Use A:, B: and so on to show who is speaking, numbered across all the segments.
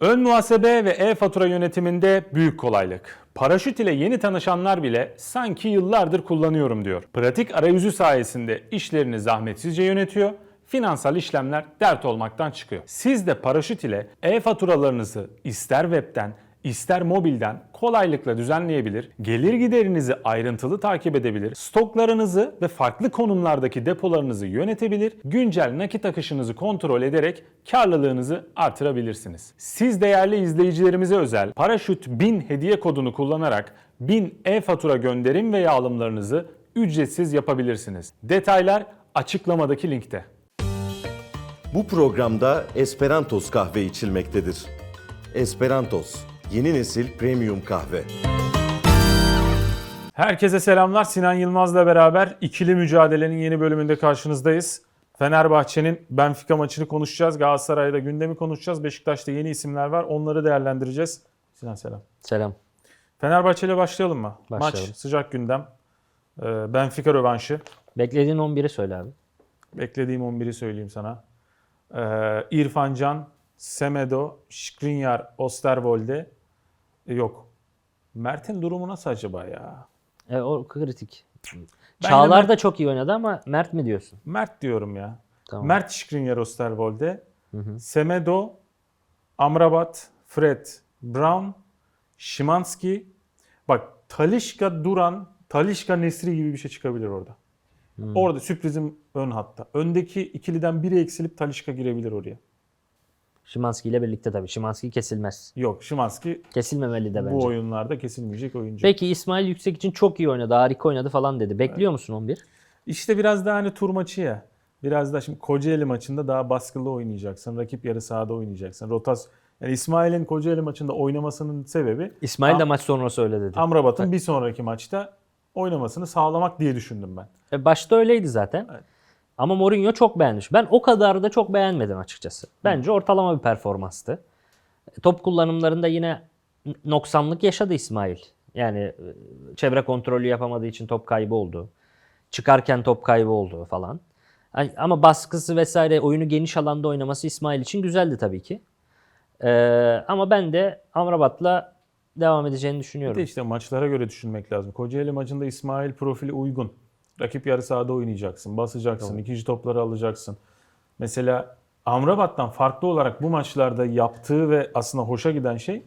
A: Ön muhasebe ve e-fatura yönetiminde büyük kolaylık. Paraşüt ile yeni tanışanlar bile sanki yıllardır kullanıyorum diyor. Pratik arayüzü sayesinde işlerini zahmetsizce yönetiyor, finansal işlemler dert olmaktan çıkıyor. Siz de paraşüt ile e-faturalarınızı ister webten ister mobilden kolaylıkla düzenleyebilir, gelir giderinizi ayrıntılı takip edebilir, stoklarınızı ve farklı konumlardaki depolarınızı yönetebilir, güncel nakit akışınızı kontrol ederek karlılığınızı artırabilirsiniz. Siz değerli izleyicilerimize özel Paraşüt 1000 hediye kodunu kullanarak 1000 e-fatura gönderim veya alımlarınızı ücretsiz yapabilirsiniz. Detaylar açıklamadaki linkte.
B: Bu programda Esperantos kahve içilmektedir. Esperantos, yeni nesil premium kahve.
A: Herkese selamlar. Sinan Yılmaz'la beraber ikili mücadelenin yeni bölümünde karşınızdayız. Fenerbahçe'nin Benfica maçını konuşacağız. Galatasaray'da gündemi konuşacağız. Beşiktaş'ta yeni isimler var. Onları değerlendireceğiz. Sinan selam.
C: Selam.
A: Fenerbahçe ile başlayalım mı?
C: Başlayalım.
A: Maç sıcak gündem. Ee, Benfica rövanşı.
C: Beklediğin 11'i söyle abi.
A: Beklediğim 11'i söyleyeyim sana. Ee, İrfan Can, Semedo, Skriniar, Osterwolde. E, yok. Mert'in durumu nasıl acaba ya?
C: E, o kritik.
A: Ben de
C: Çağlar
A: Mert-
C: da çok iyi oynadı ama Mert mi diyorsun?
A: Mert diyorum ya.
C: Tamam.
A: Mert Skriniar Osterwolde, Semedo, Amrabat, Fred, Brown, Şimanski. Bak Talişka Duran, Talişka Nesri gibi bir şey çıkabilir orada. Orada sürprizim ön hatta. Öndeki ikiliden biri eksilip Talişka girebilir oraya.
C: Şimanski ile birlikte tabii. Şimanski kesilmez.
A: Yok Şimanski
C: Kesilmemeli de bence.
A: bu oyunlarda kesilmeyecek oyuncu.
C: Peki İsmail Yüksek için çok iyi oynadı, harika oynadı falan dedi. Bekliyor musun 11?
A: İşte biraz daha hani tur maçı ya. Biraz da şimdi Kocaeli maçında daha baskılı oynayacaksın. Rakip yarı sahada oynayacaksın. Rotas yani İsmail'in Kocaeli maçında oynamasının sebebi
C: İsmail de
A: Am-
C: maç sonrası öyle dedi.
A: Amrabat'ın bir sonraki maçta oynamasını sağlamak diye düşündüm ben.
C: E, başta öyleydi zaten.
A: Evet.
C: Ama Mourinho çok beğenmiş. Ben o kadar da çok beğenmedim açıkçası. Bence ortalama bir performanstı. E, Top kullanımlarında yine noksanlık yaşadı İsmail. Yani e, çevre kontrolü yapamadığı için top kaybı oldu. Çıkarken top kaybı oldu falan. Ama baskısı vesaire oyunu geniş alanda oynaması İsmail için güzeldi tabii ki. Ee, ama ben de Amrabat'la devam edeceğini
A: Bir
C: düşünüyorum.
A: de işte maçlara göre düşünmek lazım. Kocaeli maçında İsmail profili uygun. Rakip yarı sahada oynayacaksın, basacaksın, ikinci topları alacaksın. Mesela Amrabat'tan farklı olarak bu maçlarda yaptığı ve aslında hoşa giden şey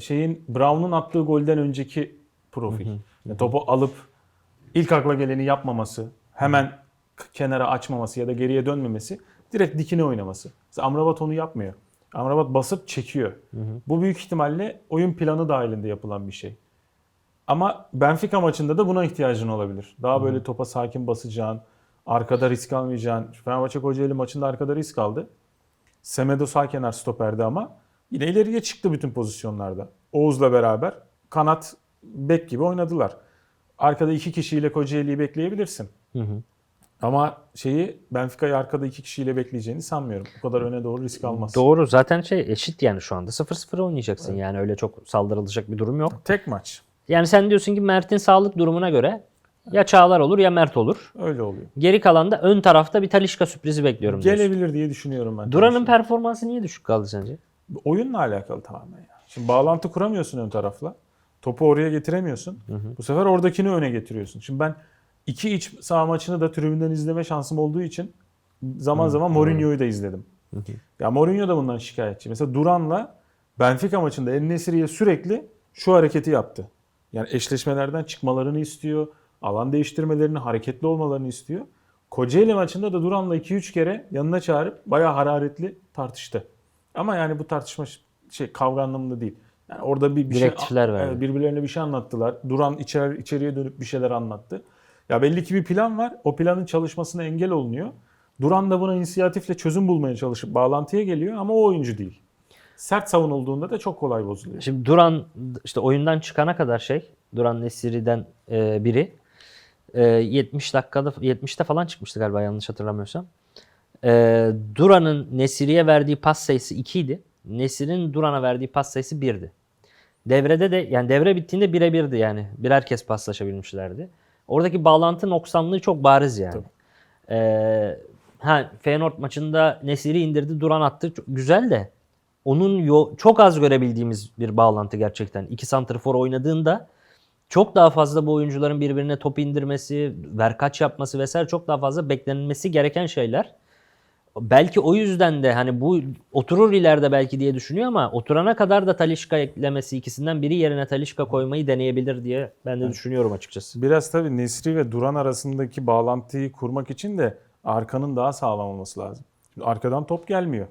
A: şeyin Brown'un attığı golden önceki profil. Yani topu alıp ilk akla geleni yapmaması, hemen k- kenara açmaması ya da geriye dönmemesi, direkt dikine oynaması. Mesela Amrabat onu yapmıyor. Amrabat basıp çekiyor. Bu büyük ihtimalle oyun planı dahilinde yapılan bir şey. Ama Benfica maçında da buna ihtiyacın olabilir. Daha böyle topa sakin basacağın, arkada risk almayacağın. Fenerbahçe Kocaeli maçında arkada risk aldı. Semedo sağ kenar stoperdi ama yine ileriye çıktı bütün pozisyonlarda. Oğuz'la beraber kanat bek gibi oynadılar. Arkada iki kişiyle Kocaeli'yi bekleyebilirsin.
C: Hı hı.
A: Ama şeyi Benfica'yı arkada iki kişiyle bekleyeceğini sanmıyorum. O kadar öne doğru risk almaz.
C: Doğru zaten şey eşit yani şu anda 0-0 oynayacaksın yani öyle çok saldırılacak bir durum yok.
A: Tek maç.
C: Yani sen diyorsun ki Mert'in sağlık durumuna göre ya Çağlar olur ya Mert olur.
A: Öyle oluyor.
C: Geri kalanda ön tarafta bir Talişka sürprizi bekliyorum diyorsun.
A: Gelebilir diye düşünüyorum ben.
C: Duran'ın performansı niye düşük kaldı sence?
A: oyunla alakalı tamamen ya. Şimdi bağlantı kuramıyorsun ön tarafla. Topu oraya getiremiyorsun. Bu sefer oradakini öne getiriyorsun. Şimdi ben iki iç saha maçını da tribünden izleme şansım olduğu için zaman zaman Mourinho'yu da izledim. Ya Mourinho da bundan şikayetçi. Mesela Duran'la Benfica maçında El Nesiri'ye sürekli şu hareketi yaptı. Yani eşleşmelerden çıkmalarını istiyor. Alan değiştirmelerini, hareketli olmalarını istiyor. Kocaeli maçında da Duran'la 2-3 kere yanına çağırıp bayağı hararetli tartıştı. Ama yani bu tartışma şey kavga anlamında değil. Yani orada bir, bir
C: Direktifler
A: şey
C: verdi.
A: Birbirlerine bir şey anlattılar. Duran içer, içeriye dönüp bir şeyler anlattı. Ya belli ki bir plan var. O planın çalışmasına engel olunuyor. Duran da buna inisiyatifle çözüm bulmaya çalışıp bağlantıya geliyor ama o oyuncu değil. Sert savunulduğunda da çok kolay bozuluyor.
C: Şimdi Duran işte oyundan çıkana kadar şey Duran Nesiri'den e, biri e, 70 dakikada 70'te falan çıkmıştı galiba yanlış hatırlamıyorsam. E, Duran'ın Nesiri'ye verdiği pas sayısı 2 idi. Nesir'in Duran'a verdiği pas sayısı 1'di. Devrede de yani devre bittiğinde birebirdi yani. Birer kez paslaşabilmişlerdi. Oradaki bağlantı noksanlığı çok bariz yani. E, ha Feyenoord maçında Nesir'i indirdi, Duran attı. Çok güzel de onun yo- çok az görebildiğimiz bir bağlantı gerçekten. İki santrfor oynadığında çok daha fazla bu oyuncuların birbirine top indirmesi, verkaç yapması vesaire çok daha fazla beklenilmesi gereken şeyler. Belki o yüzden de hani bu oturur ileride belki diye düşünüyor ama oturana kadar da Talişka eklemesi ikisinden biri yerine Talişka koymayı deneyebilir diye ben de düşünüyorum açıkçası.
A: Biraz tabii Nesri ve Duran arasındaki bağlantıyı kurmak için de arkanın daha sağlam olması lazım. Şimdi arkadan top gelmiyor.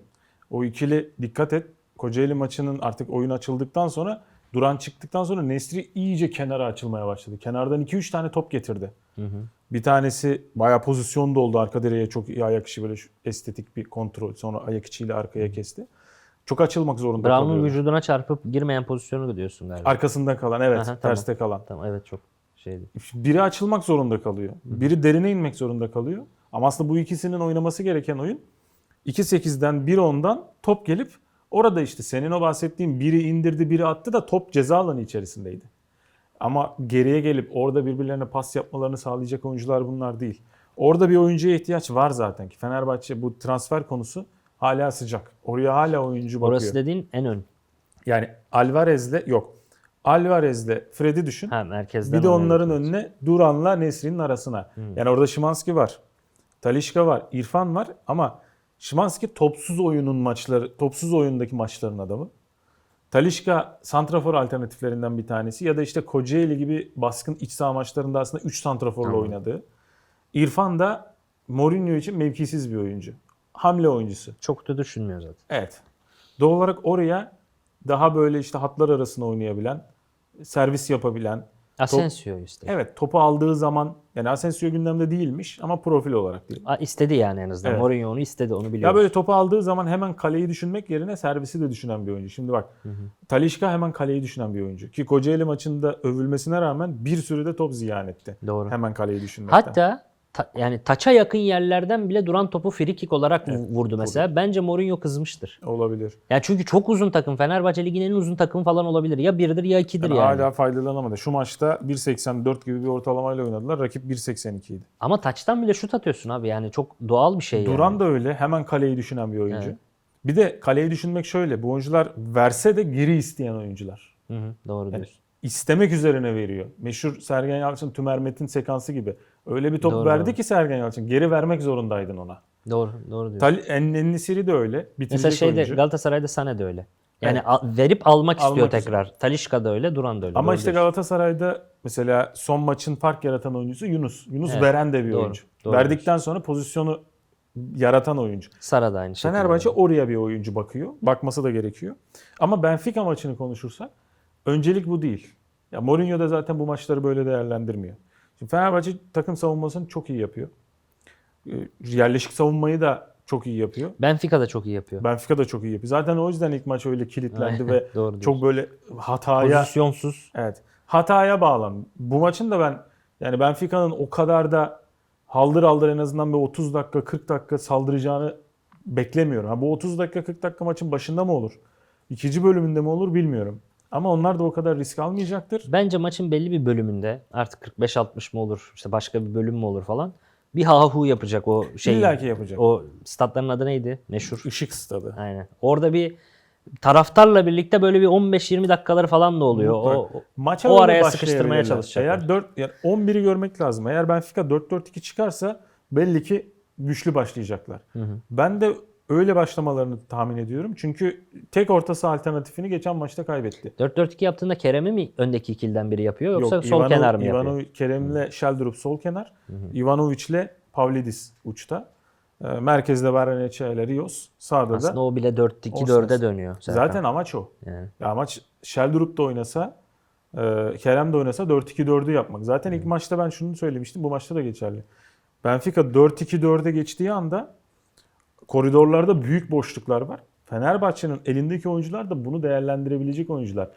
A: O ikili dikkat et. Kocaeli maçının artık oyun açıldıktan sonra Duran çıktıktan sonra Nesri iyice kenara açılmaya başladı. Kenardan 2-3 tane top getirdi. Bir tanesi bayağı pozisyonda oldu. Arka direğe çok iyi ayak içi böyle estetik bir kontrol. Sonra ayak içiyle arkaya kesti. Çok açılmak zorunda
C: Brown'un
A: kalıyor.
C: vücuduna çarpıp girmeyen pozisyonu diyorsun galiba.
A: Arkasında kalan evet
C: Aha, tamam.
A: terste kalan.
C: Tamam evet çok şeydi.
A: Biri açılmak zorunda kalıyor. Biri derine inmek zorunda kalıyor. Ama aslında bu ikisinin oynaması gereken oyun 2-8'den 1-10'dan top gelip orada işte senin o bahsettiğin biri indirdi biri attı da top ceza alanı içerisindeydi. Ama geriye gelip orada birbirlerine pas yapmalarını sağlayacak oyuncular bunlar değil. Orada bir oyuncuya ihtiyaç var zaten ki Fenerbahçe bu transfer konusu hala sıcak. Oraya hala oyuncu bakıyor.
C: Orası dediğin en ön.
A: Yani Alvarez'le yok. Alvarez'le Fred'i düşün.
C: Ha merkezden.
A: Bir de onların
C: götürüyorsun.
A: önüne Duran'la Nesri'nin arasına. Yani orada Şimanski var. Talişka var. İrfan var ama Şimanski topsuz oyunun maçları, topsuz oyundaki maçların adamı. Talişka santrafor alternatiflerinden bir tanesi ya da işte Kocaeli gibi baskın iç saha maçlarında aslında 3 santraforla
C: Tamam.
A: oynadığı. İrfan da Mourinho için mevkisiz bir oyuncu. Hamle oyuncusu.
C: Çok da düşünmüyor zaten.
A: Evet. Doğal olarak oraya daha böyle işte hatlar arasında oynayabilen, servis yapabilen,
C: Asensio işte.
A: Evet topu aldığı zaman yani Asensio gündemde değilmiş ama profil olarak değil.
C: A- istedi yani en azından.
A: Evet.
C: Mourinho onu istedi onu biliyoruz.
A: Ya böyle topu aldığı zaman hemen kaleyi düşünmek yerine servisi de düşünen bir oyuncu. Şimdi bak Talişka hemen kaleyi düşünen bir oyuncu. Ki Kocaeli maçında övülmesine rağmen bir sürü de top ziyan etti.
C: Doğru.
A: Hemen kaleyi düşünmekten.
C: Hatta ta- yani taça yakın yerlerden bile duran topu free kick olarak vu- vurdu mesela. Bence Mourinho kızmıştır.
A: Olabilir.
C: Yani çünkü çok uzun takım. Fenerbahçe Ligi'nin en uzun takımı falan olabilir. Ya birdir ya ikidir
A: Yani
C: yani.
A: Hala faydalanamadı. Şu maçta 1.84 gibi bir ortalamayla oynadılar. Rakip 1.82 idi.
C: Ama taçtan bile şut atıyorsun abi. Yani çok doğal bir şey yani.
A: Duran da öyle. Hemen kaleyi düşünen bir oyuncu.
C: Evet.
A: Bir de kaleyi düşünmek şöyle. Bu oyuncular verse de geri isteyen oyuncular.
C: Hı hı, doğru
A: Yani
C: diyorsun.
A: istemek üzerine veriyor. Meşhur Sergen Yalçın Tümer Metin sekansı gibi. Öyle bir top
C: Doğru,
A: verdi
C: doğru.
A: ki Sergen Yalçın. Geri vermek zorundaydın ona.
C: Doğru, doğru diyorsun.
A: Tal de öyle. Bitirecek
C: Mesela şeyde
A: oyuncu.
C: Galatasaray'da Sane de öyle. Yani
A: Evet.
C: al- verip almak istiyor
A: Almak
C: tekrar. Talişka da öyle, Duran da öyle.
A: Ama
C: Doğru
A: işte
C: diyorsun.
A: Galatasaray'da mesela son maçın fark yaratan oyuncusu Yunus. Yunus
C: Evet,
A: veren de bir
C: doğru,
A: oyuncu.
C: doğru
A: Verdikten sonra pozisyonu yaratan oyuncu.
C: Sara da aynı şekilde.
A: Fenerbahçe oraya bir oyuncu bakıyor. Bakması da gerekiyor. Ama Benfica maçını konuşursak öncelik bu değil. Ya Mourinho da zaten bu maçları böyle değerlendirmiyor. Şimdi Fenerbahçe takım savunmasını çok iyi yapıyor. Ee, Yerleşik savunmayı da çok iyi yapıyor.
C: Benfica da çok iyi yapıyor.
A: Benfica da çok iyi yapıyor. Zaten o yüzden ilk maç öyle kilitlendi ve
C: Doğru
A: çok böyle hataya
C: Pozisyonsuz.
A: Evet. Hataya bağlan. Bu maçın da ben yani Benfica'nın o kadar da haldır haldır en azından bir 30 dakika 40 dakika saldıracağını beklemiyorum. Ha bu 30 dakika 40 dakika maçın başında mı olur? İkinci bölümünde mi olur bilmiyorum. Ama onlar da o kadar risk almayacaktır.
C: Bence maçın belli bir bölümünde artık 45-60 mı olur, işte başka bir bölüm mü olur falan. Bir ha-hu yapacak o şey.
A: İlla ki yapacak.
C: O statların adı neydi? Meşhur.
A: Işık stadı.
C: Aynen. Orada bir taraftarla birlikte böyle bir 15-20 dakikaları falan da oluyor. O,
A: Mutlak.
C: o-
A: Maça
C: o araya sıkıştırmaya çalışacaklar.
A: Eğer 4 yani 11'i görmek lazım. Eğer Benfica 4-4-2 çıkarsa belli ki güçlü başlayacaklar. Ben de öyle başlamalarını tahmin ediyorum. Çünkü tek orta saha alternatifini geçen maçta kaybetti.
C: 4-4-2 yaptığında Kerem'i mi öndeki ikilden biri yapıyor yoksa
A: Yok,
C: sol
A: Ivano-
C: kenar mı yapıyor?
A: Ivanovic, Kerem'le Sheldrup sol kenar. Ivanovic'le Pavlidis uçta. Ee, Merkezde Barrenetxea ile Rios. Sağda
C: Aslında
A: da.
C: o bile 4-2-4'e
A: Olsun.
C: dönüyor. Serkan.
A: Zaten amaç o.
C: Yani.
A: Ya amaç Sheldrup da oynasa, e, Kerem de oynasa 4-2-4'ü yapmak. Zaten ilk maçta ben şunu söylemiştim. Bu maçta da geçerli. Benfica 4-2-4'e geçtiği anda koridorlarda büyük boşluklar var. Fenerbahçe'nin elindeki oyuncular da bunu değerlendirebilecek oyuncular.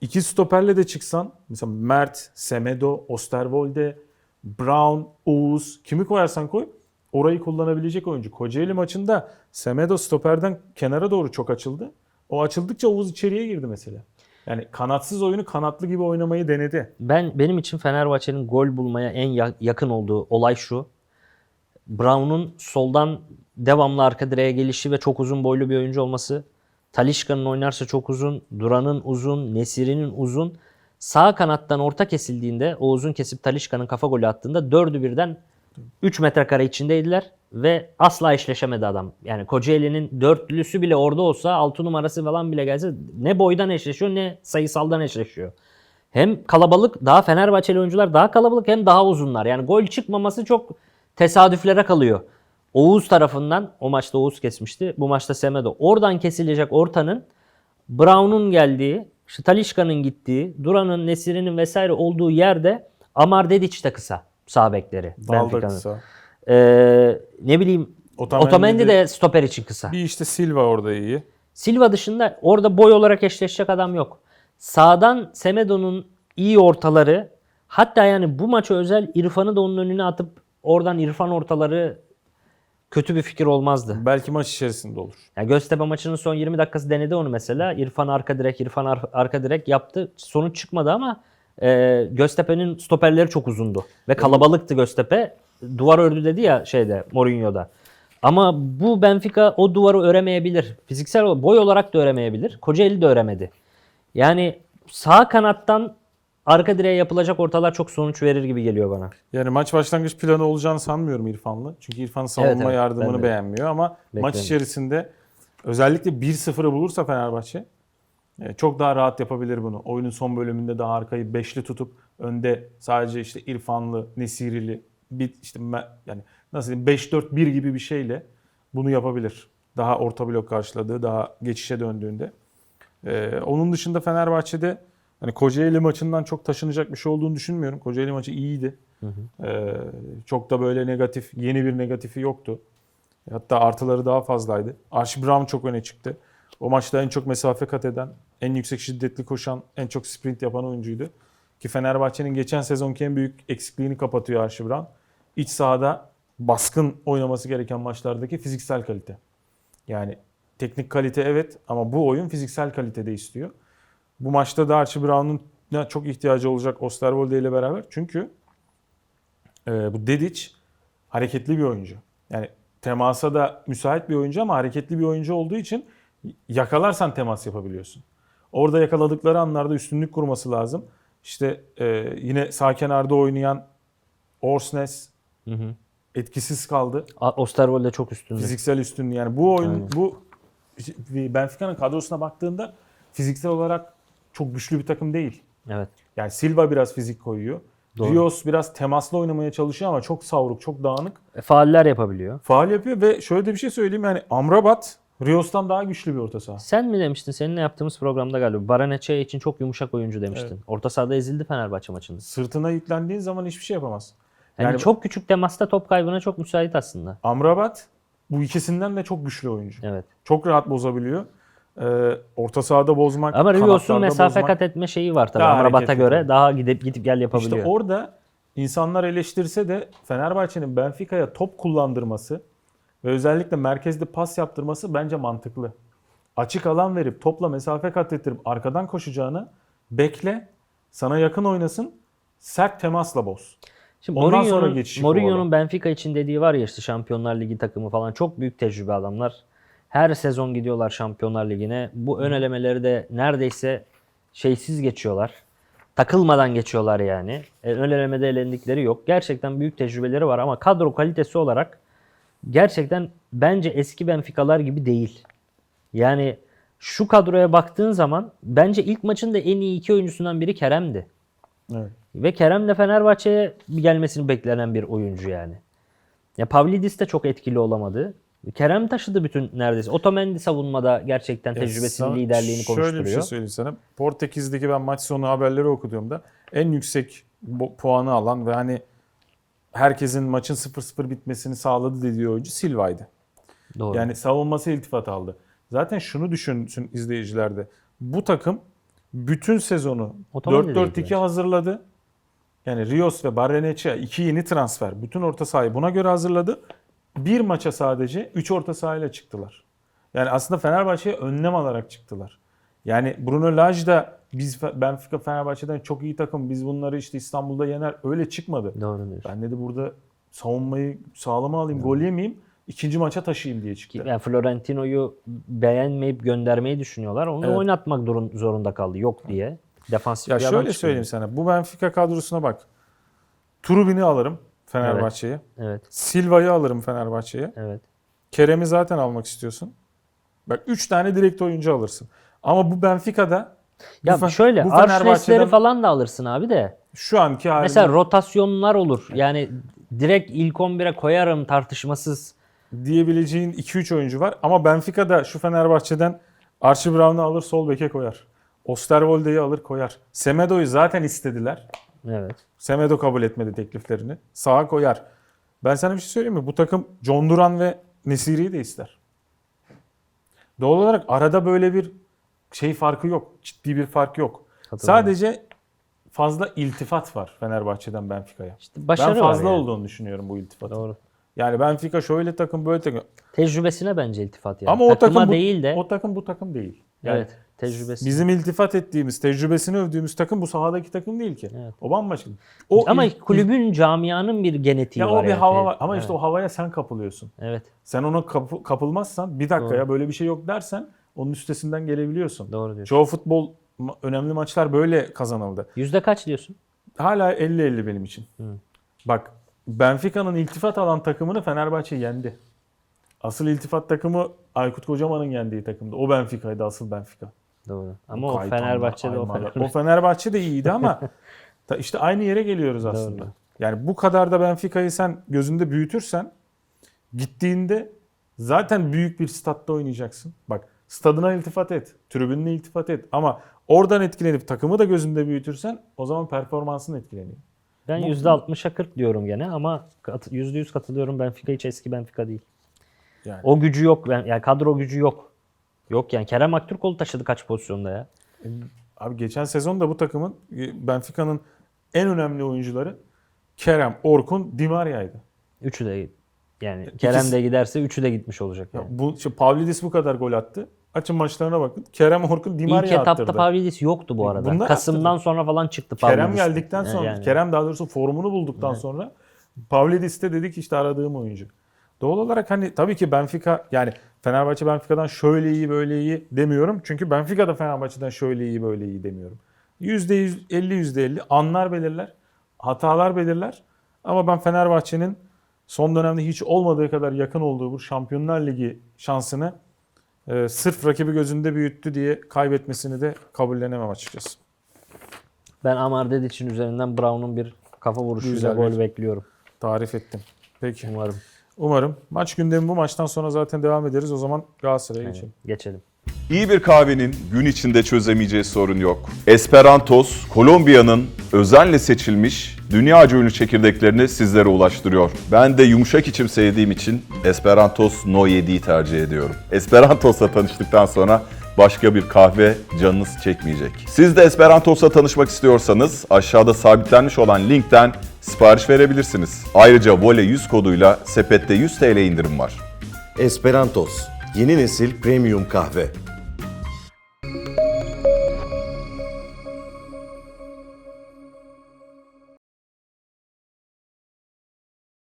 A: İki stoperle de çıksan mesela Mert, Semedo, Osterwolde, Brown, Oğuz kimi koyarsan koy orayı kullanabilecek oyuncu. Kocaeli maçında Semedo stoperden kenara doğru çok açıldı. O açıldıkça Oğuz içeriye girdi mesela. Yani kanatsız oyunu kanatlı gibi oynamayı denedi.
C: Ben benim için Fenerbahçe'nin gol bulmaya en ya- yakın olduğu olay şu. Brown'un soldan devamlı arka direğe gelişi ve çok uzun boylu bir oyuncu olması Talişka'nın oynarsa çok uzun, Duran'ın uzun, Nesiri'nin uzun. Sağ kanattan orta kesildiğinde Oğuz'un kesip Talişka'nın kafa golü attığında dördü birden 3 metrekare içindeydiler ve asla eşleşemedi adam. Yani Kocaeli'nin dörtlüsü bile orada olsa 6 numarası falan bile gelse ne boydan eşleşiyor ne sayısaldan eşleşiyor. Hem kalabalık daha Fenerbahçeli oyuncular daha kalabalık hem daha uzunlar. Yani gol çıkmaması çok tesadüflere kalıyor. Oğuz tarafından o maçta Oğuz kesmişti. Bu maçta Semedo. Oradan kesilecek ortanın Brown'un geldiği, işte Talişka'nın gittiği, Duran'ın, Nesiri'nin vesaire olduğu yerde Amar Dediç de kısa sağ bekleri.
A: Kısa.
C: Ee, ne bileyim
A: Otamendi
C: Otamendi,
A: de
C: stoper için kısa.
A: Bir işte Silva orada iyi.
C: Silva dışında orada boy olarak eşleşecek adam yok. Sağdan Semedo'nun iyi ortaları hatta yani bu maça özel İrfan'ı da onun önüne atıp oradan İrfan ortaları kötü bir fikir olmazdı.
A: Belki maç içerisinde olur.
C: Yani Göztepe maçının son 20 dakikası denedi onu mesela. İrfan arka direk, İrfan ar- arka direk yaptı. Sonuç çıkmadı ama e, Göztepe'nin stoperleri çok uzundu. Ve kalabalıktı Göztepe. Duvar ördü dedi ya şeyde Mourinho'da. Ama bu Benfica o duvarı öremeyebilir. Fiziksel boy olarak da öremeyebilir. Kocaeli de öremedi. Yani sağ kanattan arka direğe yapılacak ortalar çok sonuç verir gibi geliyor bana.
A: Yani maç başlangıç planı olacağını sanmıyorum İrfan'la. Çünkü İrfan savunma
C: Evet, evet,
A: yardımını beğenmiyor ama maç
C: Beklemiyorum.
A: içerisinde özellikle 1-0'ı bulursa Fenerbahçe e, çok daha rahat yapabilir bunu. Oyunun son bölümünde daha arkayı beşli tutup önde sadece işte İrfanlı, Nesirili bir işte yani nasıl diyeyim 5-4-1 gibi bir şeyle bunu yapabilir. Daha orta blok karşıladığı, daha geçişe döndüğünde. Ee, onun dışında Fenerbahçe'de hani Kocaeli maçından çok taşınacak bir şey olduğunu düşünmüyorum. Kocaeli maçı iyiydi. Ee, çok da böyle negatif, yeni bir negatifi yoktu. Hatta artıları daha fazlaydı. Archie Brown çok öne çıktı. O maçta en çok mesafe kat eden, en yüksek şiddetli koşan, en çok sprint yapan oyuncuydu. Ki Fenerbahçe'nin geçen sezonki en büyük eksikliğini kapatıyor Archie Brown. İç sahada baskın oynaması gereken maçlardaki fiziksel kalite. Yani teknik kalite evet ama bu oyun fiziksel kalitede istiyor. Bu maçta da Archie Brown'un çok ihtiyacı olacak Osterwolde ile beraber. Çünkü e, bu Dedic hareketli bir oyuncu. Yani temasa da müsait bir oyuncu ama hareketli bir oyuncu olduğu için yakalarsan temas yapabiliyorsun. Orada yakaladıkları anlarda üstünlük kurması lazım. İşte e, yine sağ kenarda oynayan Orsnes
C: Hı hı.
A: etkisiz kaldı.
C: Osterwolde çok üstünde.
A: Fiziksel üstünlüğü yani bu oyun
C: Aynen.
A: bu Benfica'nın kadrosuna baktığında fiziksel olarak çok güçlü bir takım değil.
C: Evet.
A: Yani Silva biraz fizik koyuyor.
C: Doğru.
A: Rios biraz temaslı oynamaya çalışıyor ama çok savruk, çok dağınık.
C: E, Fauller yapabiliyor.
A: Faal yapıyor ve şöyle de bir şey söyleyeyim yani Amrabat Rios'tan daha güçlü bir orta saha.
C: Sen mi demiştin? Seninle yaptığımız programda galiba. Baranece için çok yumuşak oyuncu demiştin. Orta sahada ezildi Fenerbahçe maçında.
A: Sırtına yüklendiğin zaman hiçbir şey yapamaz.
C: Yani,
A: Yani-
C: çok küçük temasta top kaybına çok müsait aslında.
A: Amrabat bu ikisinden de çok güçlü oyuncu.
C: Evet.
A: Çok rahat bozabiliyor. Ee, orta sahada bozmak,
C: Ama Rios'un mesafe kat etme şeyi var tabii.
A: Daha
C: Amrabat'a göre daha gidip gidip gel yapabiliyor.
A: İşte orada insanlar eleştirse de Fenerbahçe'nin Benfica'ya top kullandırması ve özellikle merkezde pas yaptırması bence mantıklı. Açık alan verip topla mesafe kat ettirip arkadan koşacağını bekle, sana yakın oynasın, sert temasla boz.
C: Şimdi
A: Ondan sonra
C: Mourinho'nun,
A: geçişi
C: Mourinho'nun. Benfica için dediği var ya işte Şampiyonlar Ligi takımı falan çok büyük tecrübe adamlar. Her sezon gidiyorlar Şampiyonlar Ligi'ne. Bu ön elemeleri de neredeyse şeysiz geçiyorlar. Takılmadan geçiyorlar yani. E, ön elemede elendikleri yok. Gerçekten büyük tecrübeleri var ama kadro kalitesi olarak gerçekten bence eski Benfica'lar gibi değil. Yani şu kadroya baktığın zaman bence ilk maçın da en iyi iki oyuncusundan biri Kerem'di.
A: Evet.
C: Ve Kerem de Fenerbahçe'ye gelmesini beklenen bir oyuncu yani. Ya Pavlidis de çok etkili olamadı. Kerem taşıdı bütün neredeyse. Otamendi savunmada gerçekten tecrübesini,
A: Sana
C: liderliğini
A: Şöyle bir şey
C: konuşturuyor.
A: söyleyeyim sana. Portekiz'deki ben maç sonu haberleri okuduğumda en yüksek puanı alan ve hani herkesin maçın 0-0 bitmesini sağladı dediği oyuncu Silva'ydı.
C: Doğru.
A: Yani savunması iltifat aldı. Zaten şunu düşünsün izleyiciler de. Bu takım bütün sezonu
C: Otamendi de
A: 4-4-2
C: ihtiyaç.
A: hazırladı. Yani Rios ve Barrenechea iki yeni transfer. Bütün orta sahayı buna göre hazırladı. Bir maça sadece 3 orta sahayla çıktılar. Yani aslında Fenerbahçe'ye önlem alarak çıktılar. Yani Bruno Lage da biz Benfica Fenerbahçe'den çok iyi takım. Biz bunları işte İstanbul'da yener. Öyle çıkmadı.
C: Doğru diyorsun.
A: Ben dedi burada savunmayı sağlama alayım, gol yemeyeyim. ikinci maça taşıyayım diye çıktı.
C: Yani Florentino'yu beğenmeyip göndermeyi düşünüyorlar. Onu
A: Evet.
C: oynatmak zorunda kaldı. Yok diye. Defansif
A: Ya şöyle
C: çıkıyor.
A: söyleyeyim sana. Bu Benfica kadrosuna bak. Trubin'i alırım Fenerbahçe'ye.
C: Evet.
A: Silva'yı alırım Fenerbahçe'ye.
C: Evet.
A: Kerem'i zaten almak istiyorsun. Bak 3 tane direkt oyuncu alırsın. Ama bu Benfica'da bu
C: Ya
A: Fe-
C: şöyle
A: bu Fenerbahçe'den
C: falan da alırsın abi de.
A: şu anki halinde
C: Mesela rotasyonlar olur. Yani direkt ilk 11'e koyarım tartışmasız.
A: diyebileceğin 2-3 oyuncu var. Ama Benfica'da şu Fenerbahçe'den Archie Brown'u alır sol beke koyar. Osterwolde'yi alır koyar. Semedo'yu zaten istediler.
C: Evet.
A: Semedo kabul etmedi tekliflerini. Sağa koyar. Ben sana bir şey söyleyeyim mi? Bu takım John Duran ve Nesiri'yi de ister. Doğal olarak arada böyle bir şey farkı yok. Ciddi bir fark yok. Sadece fazla iltifat var Fenerbahçe'den Benfica'ya.
C: İşte başarı
A: Ben
C: var
A: fazla
C: yani.
A: olduğunu düşünüyorum bu iltifatın.
C: Doğru.
A: Yani Benfica şöyle takım böyle takım.
C: Tecrübesine bence iltifat yani.
A: Ama o
C: Takıma
A: takım bu,
C: değil de.
A: o takım bu takım değil. Yani
C: evet. Tecrübesi.
A: Bizim iltifat ettiğimiz, tecrübesini övdüğümüz takım bu sahadaki takım değil ki.
C: Evet.
A: O bambaşka. O
C: Ama
A: il-
C: kulübün camianın bir genetiği
A: ya
C: var.
A: o bir
C: yani.
A: hava var. Ama
C: Evet.
A: işte o havaya sen kapılıyorsun.
C: Evet.
A: Sen ona kapı- kapılmazsan bir dakika
C: Doğru.
A: ya böyle bir şey yok dersen onun üstesinden gelebiliyorsun.
C: Doğru diyorsun.
A: Çoğu futbol önemli maçlar böyle kazanıldı.
C: Yüzde kaç diyorsun?
A: Hala 50-50 benim için. Bak Benfica'nın iltifat alan takımını Fenerbahçe yendi. Asıl iltifat takımı Aykut Kocaman'ın yendiği takımdı. O Benfica'ydı asıl Benfica.
C: Doğru. Ama o
A: Kaytanlar,
C: Fenerbahçe'de o. Fenerbahçe.
A: O Fenerbahçe de iyiydi ama ta- işte aynı yere geliyoruz aslında.
C: Doğru.
A: Yani bu kadar da Benfica'yı sen gözünde büyütürsen gittiğinde zaten büyük bir statta oynayacaksın. Bak stadına iltifat et, tribününe iltifat et ama oradan etkilenip takımı da gözünde büyütürsen o zaman performansın etkileniyor.
C: Ben %60'a 40 diyorum gene ama kat- %100 katılıyorum. Benfica hiç eski Benfica değil.
A: Yani
C: O gücü yok. Yani kadro gücü yok. Yok yani. Kerem Aktürkoğlu taşıdı kaç pozisyonda ya.
A: Abi geçen sezon da bu takımın e, Benfica'nın en önemli oyuncuları Kerem, Orkun, Di Maria'ydı.
C: Üçü de yani Kerem de giderse üçü de gitmiş olacak
A: Ya
C: yani.
A: bu işte Pavlidis bu kadar gol attı. Açın maçlarına bakın. Kerem, Orkun, Di
C: İlk
A: Maria
C: etapta
A: attırdı.
C: Pavlidis yoktu bu arada.
A: Bunlar
C: Kasım'dan
A: attırdı.
C: sonra falan çıktı
A: Kerem
C: Pavlidis.
A: geldikten sonra,
C: Yani.
A: Kerem daha doğrusu formunu bulduktan sonra Pavlidis de dedik işte aradığım oyuncu. Doğal olarak hani tabii ki Benfica yani Fenerbahçe Benfica'dan şöyle iyi böyle iyi demiyorum. Çünkü Benfica da Fenerbahçe'den şöyle iyi böyle iyi demiyorum. %100, 50 %50 anlar belirler, hatalar belirler. Ama ben Fenerbahçe'nin son dönemde hiç olmadığı kadar yakın olduğu bu Şampiyonlar Ligi şansını e, sırf rakibi gözünde büyüttü diye kaybetmesini de kabullenemem açıkçası.
C: Ben Amar Dedic'in üzerinden Brown'un bir kafa vuruşuyla
A: Güzel
C: gol bekliyorum.
A: Tarif ettim. Peki.
C: Umarım.
A: Umarım. Maç gündemi bu maçtan sonra zaten devam ederiz. O zaman Galatasaray'a geçelim.
C: Geçelim.
D: İyi bir kahvenin gün içinde çözemeyeceği sorun yok. Esperantos, Kolombiya'nın özenle seçilmiş dünyaca ünlü çekirdeklerini sizlere ulaştırıyor. Ben de yumuşak içim sevdiğim için Esperantos No 7'yi tercih ediyorum. Esperantos'la tanıştıktan sonra başka bir kahve canınız çekmeyecek. Siz de Esperantos'la tanışmak istiyorsanız aşağıda sabitlenmiş olan linkten sipariş verebilirsiniz. Ayrıca Vole 100 koduyla sepette 100 TL indirim var.
B: Esperantos, yeni nesil premium kahve.